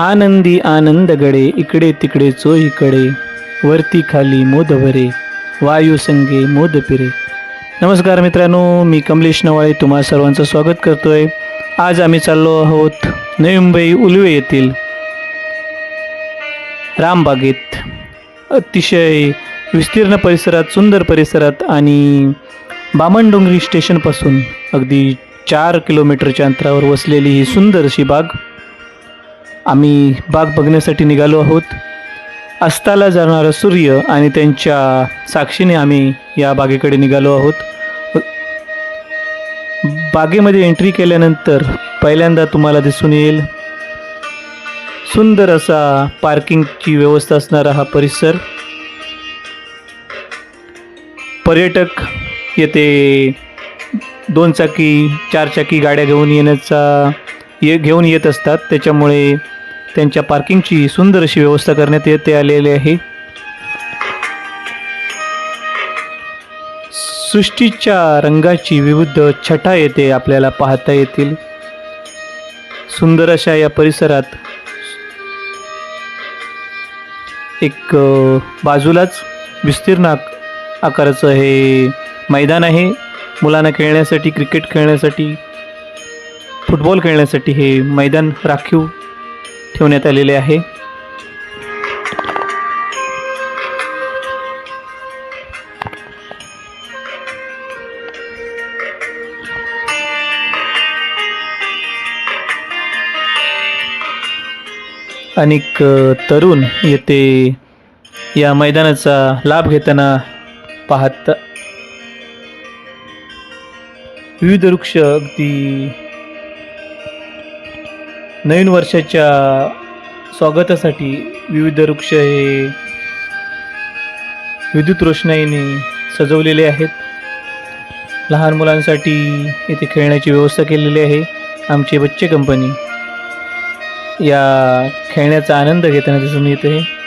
आनंदी आनंद गडे इकडे तिकडे चोहीकडे वरती खाली मोद भरे मोदपिरे मोद पिरे नमस्कार मित्रांनो मी कमलेश नवाळे तुम्हा सर्वांचं स्वागत करतोय. आज आम्ही चाललो आहोत नवी मुंबई उलवे येथील रामबागेत. अतिशय विस्तीर्ण परिसरात सुंदर परिसरात आणि बामणडोंगरी स्टेशनपासून अगदी चार किलोमीटरच्या अंतरावर वसलेली ही सुंदर अशी बाग आम्ही बाग बघण्यासाठी निघालो आहोत. अस्ताला जाणारा सूर्य आणि त्यांच्या साक्षीने आम्ही या बागेकडे निघालो आहोत. बागेमध्ये एंट्री केल्यानंतर पहिल्यांदा तुम्हाला दिसून येईल. सुंदर असा पार्किंगची व्यवस्था असणारा हा परिसर. पर्यटक येथे दोन चाकी गाड्या घेऊन येण्याचा ये घेऊन येत असतात. त्याच्यामुळे त्यांच्या पार्किंगची सुंदर अशी व्यवस्था करण्यात येते आलेली आहे. सृष्टीच्या रंगाची विविध छटा येते आपल्याला पाहता येतील. सुंदर अशा या परिसरात एक बाजूलाच विस्तीर्ण आकाराचं हे मैदान आहे. मुलांना खेळण्यासाठी क्रिकेट खेळण्यासाठी फुटबॉल खेळण्यासाठी हे मैदान राखीव ठेवण्यात आलेले आहे. अनेक तरुण येथे या मैदानाचा लाभ घेताना पाहत विविध वृक्ष अगदी नवीन वर्षाच्या स्वागतासाठी विविध वृक्ष हे विद्युत रोषणाईने सजवलेले आहेत. लहान मुलांसाठी इथे खेळण्याची व्यवस्था केलेली आहे. आमची बच्चे कंपनी या खेळण्याचा आनंद घेताना दिसून येत आहे.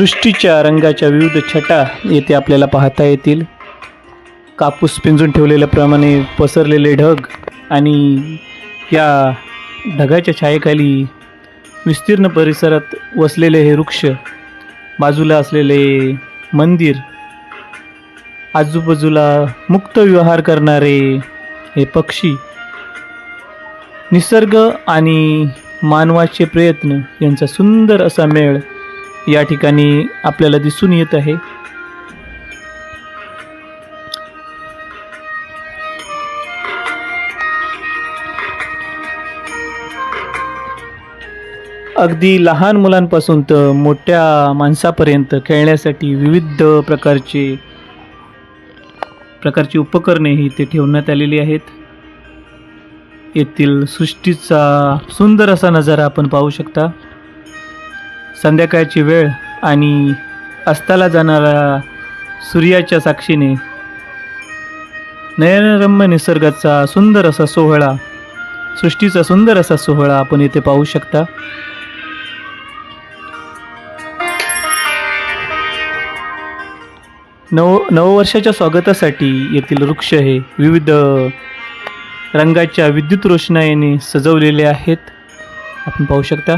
सृष्टीच्या रंगाच्या विविध छटा येथे आपल्याला पाहता येतील. कापूस पिंजून ठेवलेल्याप्रमाणे पसरलेले ढग आणि या ढगाच्या छायेखाली विस्तीर्ण परिसरात वसलेले हे वृक्ष बाजूला असलेले मंदिर आजूबाजूला मुक्त व्यवहार करणारे हे पक्षी निसर्ग आणि मानवाचे प्रयत्न यांचा सुंदर असा मेळ या ठिकाणी आपल्याला दिसून येत आहे. अगदी लहान मुलांपासून तर मोठ्या माणसापर्यंत खेळण्यासाठी विविध प्रकारचे प्रकारची उपकरणे ही इथे ठेवण्यात आलेली आहेत. येथील सृष्टीचा सुंदर असा नजारा आपण पाहू शकता. संध्याकाळची वेळ आणि अस्ताला जाणारा सूर्याच्या साक्षीने नयनरम्य निसर्गाचा सुंदर असा सोहळा सृष्टीचा सुंदर असा सोहळा आपण इथे पाहू शकता. नव नववर्षाच्या स्वागतासाठी येथील वृक्ष हे विविध रंगाच्या विद्युत रोषणाईने सजवलेले आहेत. आपण पाहू शकता.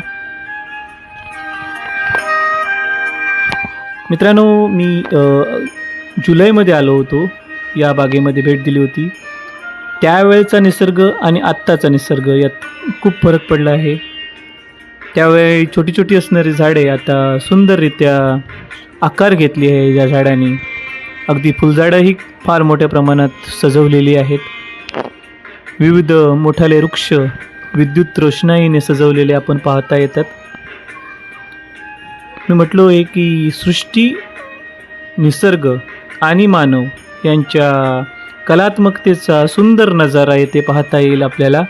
मित्रांनो मी जुलैमध्ये आलो होतो. या बागेमध्ये भेट दिली होती. त्यावेळचा निसर्ग आणि आत्ताचा निसर्ग यात खूप फरक पडला आहे. त्यावेळी छोटी छोटी असणारी झाडे आता सुंदररित्या आकार घेतली आहे या झाडांनी. अगदी फुलझाडंही फार मोठ्या प्रमाणात सजवलेली आहेत. विविध मोठाले वृक्ष विद्युत रोषणाईने सजवलेले आपण पाहता येतात. मी म्हटलो आहे की सृष्टी निसर्ग आणि मानव यांच्या कलात्मकतेचा सुंदर नजारा येथे पाहता येईल आपल्याला.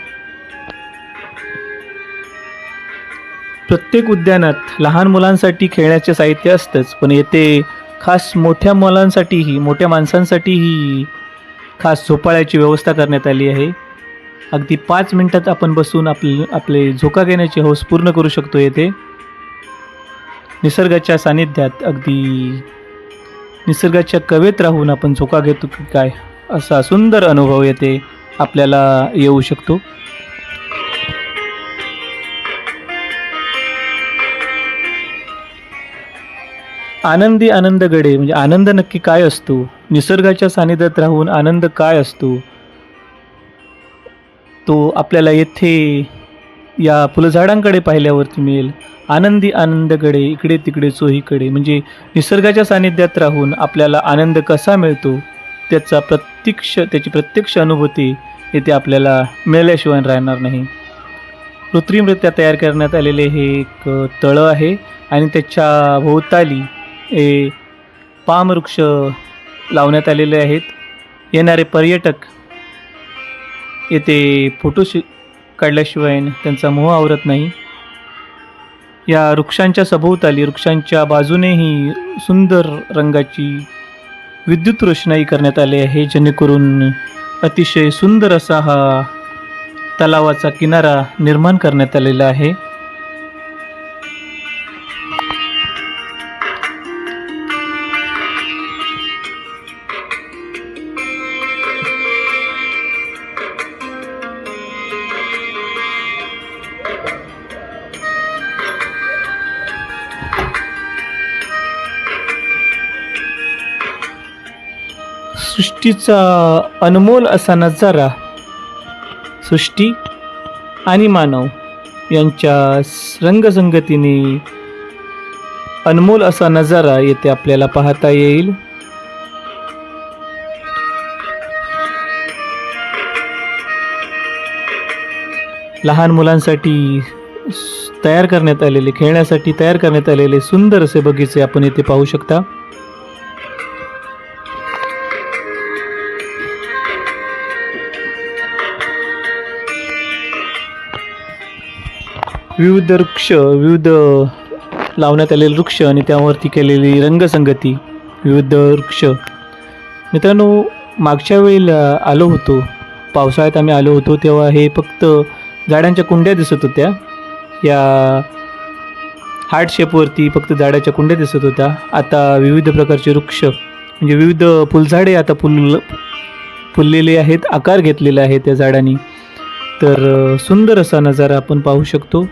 प्रत्येक उद्यानात लहान मुलांसाठी खेळण्याचे साहित्य असतंच पण येथे खास मोठ्या मुलांसाठीही मोठ्या माणसांसाठीही खास झोपाळ्याची व्यवस्था करण्यात आली आहे. अगदी पाच मिनटात आपण बसून आपले आपले झोका घेण्याची हौस पूर्ण करू शकतो येथे. निसर्गाच्या सानिध्यात अगदी निसर्गाच्या कवेत राहून आपण झोका घेतो की काय असा सुंदर अनुभव येथे आपल्याला येऊ शकतो. आनंदी आनंद गडे म्हणजे आनंद नक्की काय असतो? निसर्गाच्या सानिध्यात राहून आनंद काय असतो? तो आपल्याला येथे या फुलझाडांकडे पाहिल्यावरती मिळेल. आनंदी आनंदकडे इकडे तिकडे चोहीकडे म्हणजे निसर्गाच्या सानिध्यात राहून आपल्याला आनंद कसा मिळतो त्याचा प्रत्यक्ष त्याची प्रत्यक्ष अनुभूती येथे आपल्याला मिळाल्याशिवाय राहणार नाही. कृत्रिमरित्या तयार करण्यात आलेले हे एक तळं आहे आणि त्याच्या भोवताली हे पाम वृक्ष लावण्यात आलेले आहेत. येणारे पर्यटक येथे फोटो शि काढल्याशिवाय त्यांचा मोह आवरत नाही. या वृक्षांच्या सभोवताली वृक्षांच्या बाजूनेही सुंदर रंगाची विद्युत रोषणाई करण्यात आली आहे जेणेकरून अतिशय सुंदर असा हा तलावाचा किनारा निर्माण करण्यात आलेला आहे. सृष्टीचा अनमोल असा नजारा सृष्टी आणि मानव यांच्या रंगसंगतीने अनमोल असा नजारा येथे आपल्याला पाहता येईल. लहान मुलांसाठी तयार करण्यात आलेले खेळण्यासाठी तयार करण्यात आलेले सुंदर असे बगीचे आपण येथे पाहू शकता. विविध वृक्ष विविध लावण्यात आलेले वृक्ष आणि त्यावरती केलेली रंगसंगती विविध वृक्ष. मित्रांनो मागच्या वेळेला आलो होतो पावसाळ्यात आम्ही आलो होतो तेव्हा हे फक्त झाडांच्या कुंड्या दिसत होत्या. या हार्ट शेपवरती फक्त झाडाच्या कुंड्या दिसत होत्या. आता विविध प्रकारचे वृक्ष म्हणजे विविध फुलझाडे आता फुल फुललेले आहेत आकार घेतलेले आहे त्या झाडांनी. तर सुंदर असा नजारा आपण पाहू शकतो.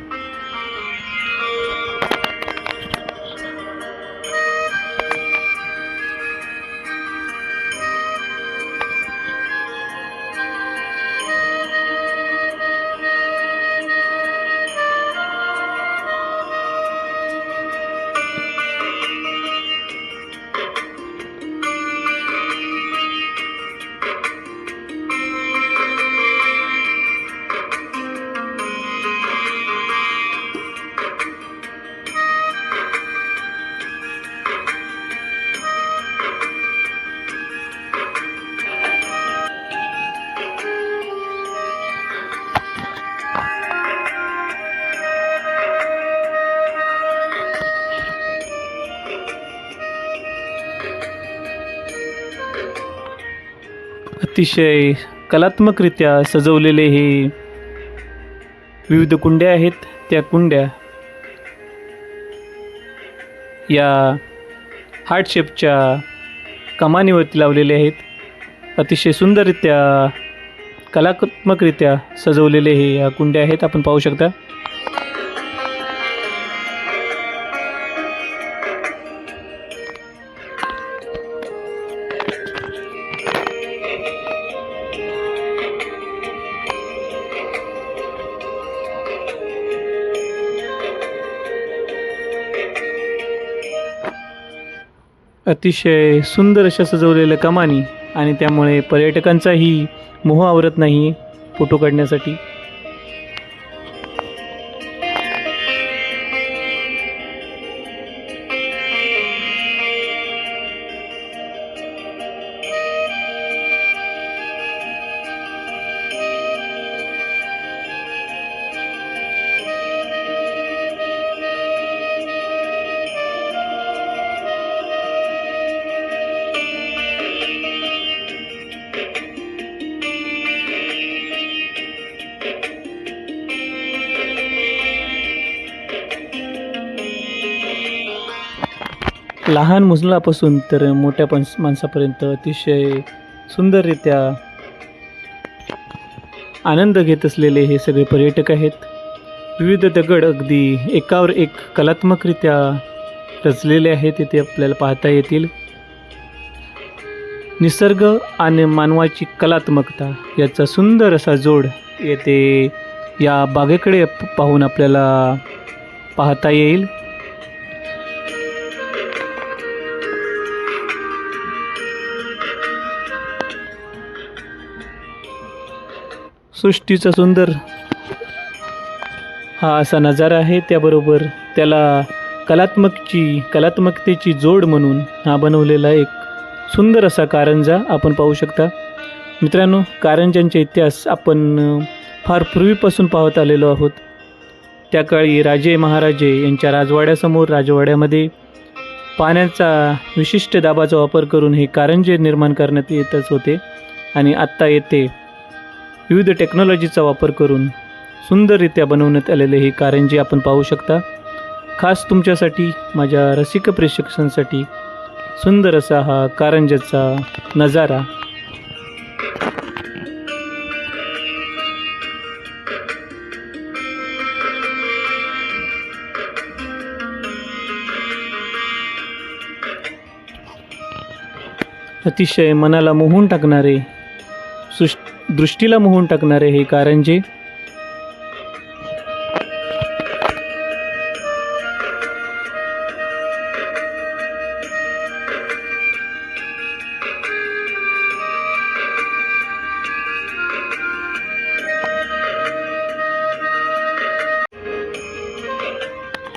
अतिशय कलात्मकरित्या सजवलेले हे विविध कुंड्या आहेत. त्या कुंड्या या हार्ट शेपच्या कमानीवरती लावलेले आहेत. अतिशय सुंदररित्या कलात्मकरित्या सजवलेले हे या कुंड्या आहेत. आपण पाहू शकता. अतिशय सुंदर अशा सजवलेलं कमानी आणि त्यामुळे पर्यटकांचाही मोह आवरत नाही फोटो काढण्यासाठी. लहान मुलापासून तर मोठ्या पण माणसापर्यंत अतिशय सुंदररित्या आनंद घेत असलेले हे सगळे पर्यटक आहेत. विविध दगड अगदी एकावर एक कलात्मकरित्या रचलेले आहेत इथे आपल्याला पाहता येतील. निसर्ग आणि मानवाची कलात्मकता याचा सुंदर असा जोड येथे या बागेकडे पाहून आपल्याला पाहता येईल. सृष्टीचा सुंदर हा असा नजारा आहे. त्याबरोबर त्याला कलात्मकची कलात्मकतेची जोड म्हणून हा बनवलेला एक सुंदर असा कारंजा आपण पाहू शकता. मित्रांनो कारंजांचा इतिहास आपण फार पूर्वीपासून पाहत आलेलो आहोत. त्या काळी राजे महाराजे यांच्या राजवाड्यासमोर राजवाड्यामध्ये पाण्याचा विशिष्ट दाबाचा वापर करून हे कारंजे निर्माण करण्यात येतच होते. आणि आत्ता येथे विविध टेक्नॉलॉजीचा वापर करून सुंदररित्या बनवण्यात आलेले हे कारंजे आपण पाहू शकता. खास तुमच्यासाठी माझ्या रसिक प्रेक्षकांसाठी सुंदर असा हा कारंजाचा नजारा. अतिशय मनाला मोहून टाकणारे सृष् दृष्टीला मोहून टाकणारे हे कारंजे.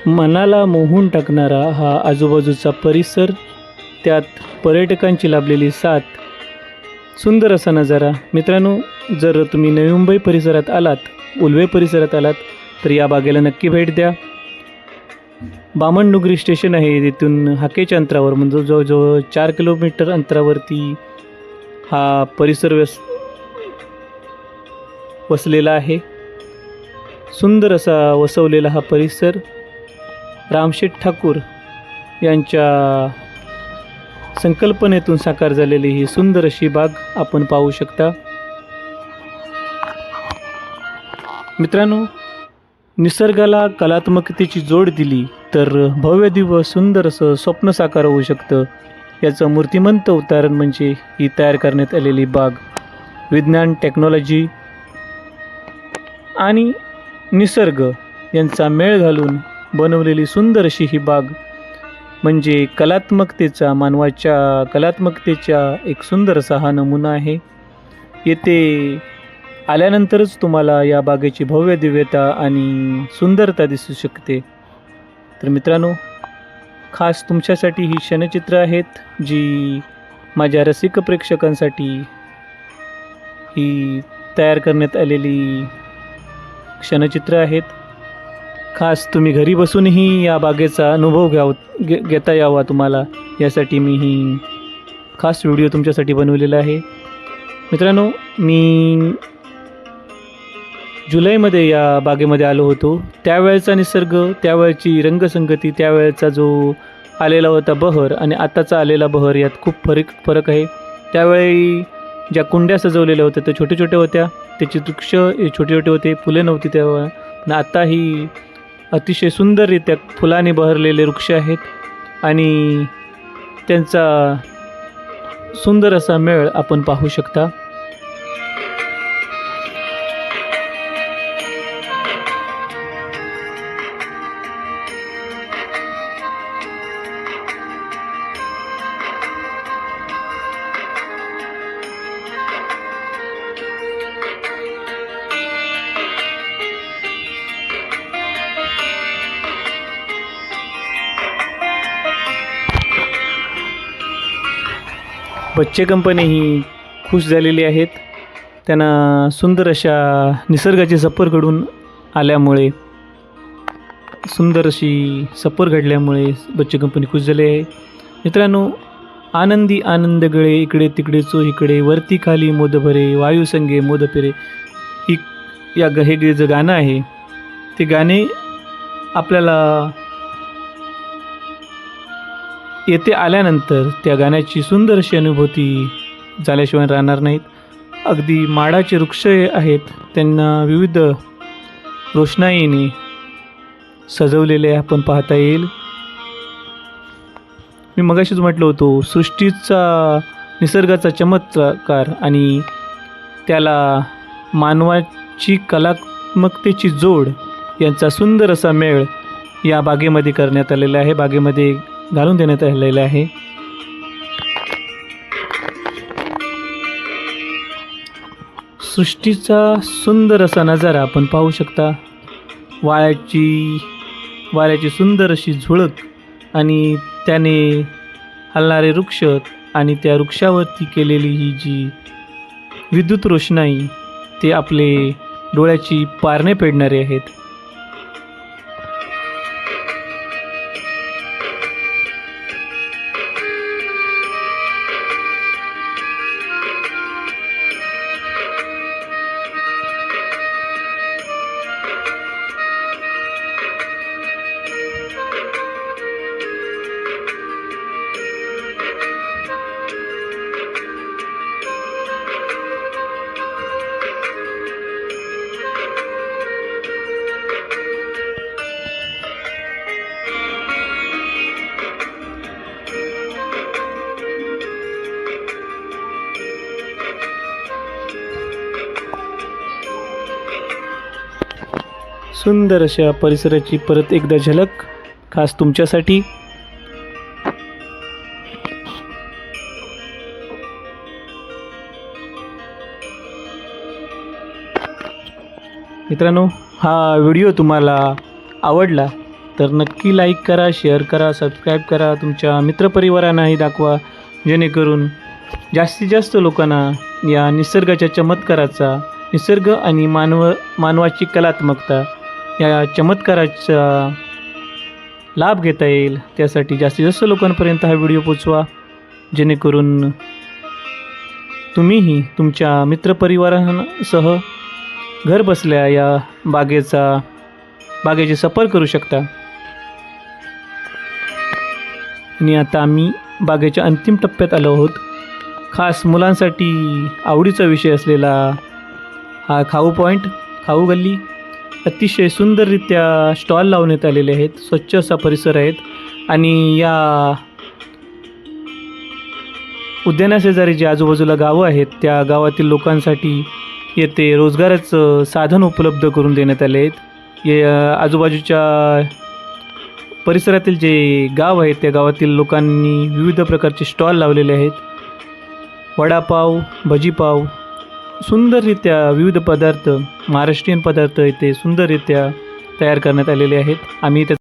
मनाला मोहून टाकणारा हा आजूबाजूचा परिसर त्यात पर्यटकांची लाभलेली साथ सुंदर असा नजारा. मित्रांनो जर तुम्ही नवी मुंबई परिसरात आलात उल्वे परिसरात आलात तर या बागेला नक्की भेट द्या. बामणडुगरी स्टेशन आहे. तिथून हाकेच्या अंतरावर म्हणजे जवळजवळ चार किलोमीटर अंतरावरती हा परिसर व्यस वसलेला आहे. सुंदर असा वसवलेला हा परिसर. रामशेठ ठाकूर यांच्या संकल्पनेतून साकार झालेली ही सुंदर अशी बाग आपण पाहू शकता. मित्रांनो निसर्गाला कलात्मकतेची जोड दिली तर भव्य दिव्य सुंदर असं स्वप्न साकार होऊ शकतं. याचं मूर्तिमंत उदाहरण म्हणजे ही तयार करण्यात आलेली बाग. विज्ञान टेक्नॉलॉजी आणि निसर्ग यांचा मेळ घालून बनवलेली सुंदर अशी ही बाग म्हणजे कलात्मकतेचा मानवाच्या कलात्मकतेचा एक सुंदर असा हा नमुना आहे. येथे आल्यानंतरच तुम्हाला या बागेची भव्य दिव्यता आणि सुंदरता दिसू शकते. तर मित्रांनो खास तुमच्यासाठी ही क्षणचित्र आहेत जी माझ्या रसिक प्रेक्षकांसाठी ही तयार करण्यात आलेली क्षणचित्र आहेत. खास तुम्ही घरी बसूनही या बागेचा अनुभव घ्याव घे घेता यावा तुम्हाला. यासाठी मी ही खास व्हिडिओ तुमच्यासाठी बनवलेला आहे. मित्रांनो मी जुलैमध्ये या बागेमध्ये आलो होतो. त्यावेळचा निसर्ग त्यावेळची रंगसंगती त्यावेळचा जो आलेला होता बहर आणि आत्ताचा आलेला बहर यात खूप फरक फरक आहे. त्यावेळी ज्या कुंड्या सजवलेल्या होत्या त्या छोट्या छोट्या होत्या. त्याची वृक्ष छोटे छोटे होते फुले नव्हती तेव्हा. आणि आता ही अतिशय सुंदररित्या फुलाने बहरलेले वृक्ष आहेत आणि त्यांचा सुंदर असा मेळ आपण पाहू शकता. बच्चे कंपनीही खुश झालेली आहेत. त्यांना सुंदर अशा निसर्गाची सफर घडून आल्यामुळे सुंदर अशी सफर घडल्यामुळे बच्चे कंपनी खुश झाली आहे. मित्रांनो आनंदी आनंद गळे इकडे तिकडे चो इकडे वरती खाली मोद भरे वायू संगे मोद फिरे. ही या हे जे गाणं आहे ते गाणे आपल्याला येथे आल्यानंतर त्या गाण्याची सुंदर अशी अनुभूती झाल्याशिवाय राहणार नाहीत. अगदी माडाचे वृक्ष आहेत त्यांना विविध रोषणाईने सजवलेले आपण पाहता येईल. मी मगाशीच म्हटलं होतो सृष्टीचा निसर्गाचा चमत्कार आणि त्याला मानवाची कलात्मकतेची जोड यांचा सुंदर असा मेळ या बागेमध्ये करण्यात आलेला आहे. बागेमध्ये घालून देण्यात आलेला आहे. सृष्टीचा सुंदर असा नजारा आपण पाहू शकता. वाळ्याची वाऱ्याची सुंदर अशी झुळक आणि त्याने हलणारे वृक्ष आणि त्या वृक्षावरती केलेली ही जी विद्युत रोषणाई ते आपले डोळ्याची पारणे पेडणारे आहेत. सुंदर अशा परिसराची परत एकदा झलक खास तुमच्यासाठी. मित्रांनो हा व्हिडिओ तुम्हाला आवडला तर नक्की लाईक करा शेअर करा सबस्क्राईब करा तुमच्या मित्रपरिवारांनाही दाखवा जेणेकरून जास्तीत जास्त लोकांना या निसर्गाच्या चमत्काराचा निसर्ग आणि मानव मानवाची कलात्मकता या चमत्काराचा लाभ घेता येईल. त्यासाठी जास्तीत जास्त लोकांपर्यंत हा व्हिडिओ पोचवा. जेणेकरून तुम्हीही तुमच्या मित्रपरिवारांसह घर बसल्या या बागेचा बागेची सफर करू शकता. आणि आता आम्ही बागेच्या अंतिम टप्प्यात आलो आहोत. खास मुलांसाठी आवडीचा विषय असलेला हा खाऊ पॉईंट खाऊ गल्ली. अतिशय सुंदररित्या स्टॉल लावण्यात आलेले आहेत. स्वच्छ असा परिसर आहेत. आणि या उद्यानाशेजारी जे आजूबाजूला गावं आहेत त्या गावातील लोकांसाठी येथे रोजगाराचं साधन उपलब्ध करून देण्यात आले आहेत. ये आजूबाजूच्या परिसरातील जे गाव आहेत त्या गावातील लोकांनी विविध प्रकारचे स्टॉल लावलेले आहेत. वडापाव भजीपाव सुंदररित्या विविध पदार्थ महाराष्ट्रीयन पदार्थ इथे सुंदररित्या तयार करण्यात आलेले आहेत. आम्ही त्या